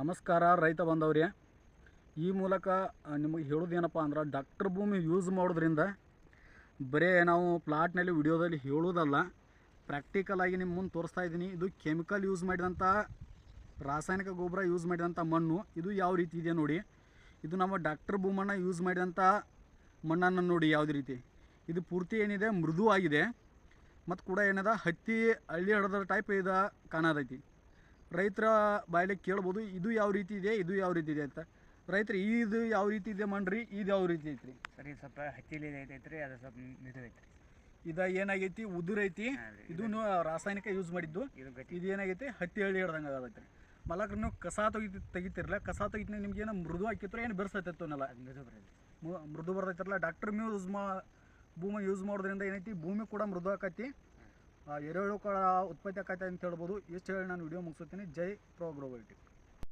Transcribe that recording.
ನಮಸ್ಕಾರ, ರೈತ ಬಂದವ್ರಿ ಈ ಮೂಲಕ ನಿಮಗೆ ಹೇಳೋದೇನಪ್ಪ ಅಂದ್ರೆ ಡಾಕ್ಟರ್ ಭೂಮಿ ಯೂಸ್ ಮಾಡೋದ್ರಿಂದ ಬರೀ ನಾವು ಪ್ಲಾಟ್ನಲ್ಲಿ ವಿಡಿಯೋದಲ್ಲಿ ಹೇಳೋದಲ್ಲ ಪ್ರಾಕ್ಟಿಕಲ್ ಆಗಿ ನಿಮ್ಮ ಮುಂದೆ ತೋರಿಸ್ತಾ ಇದ್ದೀನಿ. ಇದು ಕೆಮಿಕಲ್ ಯೂಸ್ ಮಾಡಿದಂಥ ರಾಸಾಯನಿಕ ಗೊಬ್ಬರ ಯೂಸ್ ಮಾಡಿದಂಥ ಮಣ್ಣು. ಇದು ಯಾವ ರೀತಿ ಇದೆ ನೋಡಿ. ಇದು ನಮ್ಮ ಡಾಕ್ಟರ್ ಭೂಮನ್ನು ಯೂಸ್ ಮಾಡಿದಂಥ ಮಣ್ಣನ್ನು ನೋಡಿ ಯಾವುದೇ ರೀತಿ. ಇದು ಪೂರ್ತಿ ಏನಿದೆ ಮೃದು ಆಗಿದೆ ಮತ್ತು ಕೂಡ ಏನಿದೆ, ಹತ್ತಿ, ಹಳ್ಳಿ ಹಡದ ಟೈಪ್ ಇದು, ಕಾಣತೈತಿ. ರೈತರ ಬಾಯಲ್ಲಿ ಕೇಳ್ಬೋದು ಇದು ಯಾವ ರೀತಿ ಇದೆ ಇದು ಯಾವ ರೀತಿ ಇದೆ ಅಂತ. ರೈತರು ಇದು ಯಾವ ರೀತಿ ಇದೆ ಮಾಡ್ರಿ ಇದು ಯಾವ ರೀತಿ ಐತ್ರಿ? ಸರ್ ಇದು ಸ್ವಲ್ಪ ಹತ್ತಿಲಿ ಐತೈತ್ರಿ ಅದು ಸ್ವಲ್ಪ ಇದು ಐತ್ರಿ ಇದ ಏನಾಗೈತಿ ಉದುರೈತಿ ಇದೂ ರಾಸಾಯನಿಕ ಯೂಸ್ ಮಾಡಿದ್ದು ಇದು ಏನಾಗೈತಿ ಹತ್ತಿ ಹಳ್ಳಿ ಹಿಡ್ದಂಗೆ ಆಗತೈತಿ ಮಲಕ್ರ ನೀವು ಕಸ ತೆಗಿತಿ ತೆಗಿತಿರಲ್ಲ ಕಸ ತೆಗಿತಿನ ನಿಮ್ಗೆ ಏನೋ ಮೃದು ಹಾಕಿತ್ತು ಏನು ಬೆರೆಸೈತೈತವನ್ನೆಲ್ಲ ಅದು ಮೃದು ಬರ್ತೈತಿರಲ್ಲ ಡಾಕ್ಟರ್ ಯೂಸ್ ಮಾ ಭೂಮಿ ಯೂಸ್ ಮಾಡೋದ್ರಿಂದ ಏನೈತಿ ಭೂಮಿ ಕೂಡ ಮೃದು ಆಕೈತಿ. ಆ, ಎರೆಹುಳು ಉತ್ಪತ್ತಿ ಆಕೈತಿ ಅಂತ ಹೇಳ್ಬೋದು. ಇಷ್ಟು ಹೇಳಿ ನಾನು ವಿಡಿಯೋ ಮುಗಿಸುತ್ತೀನಿ ಜೈ ಪ್ರೋ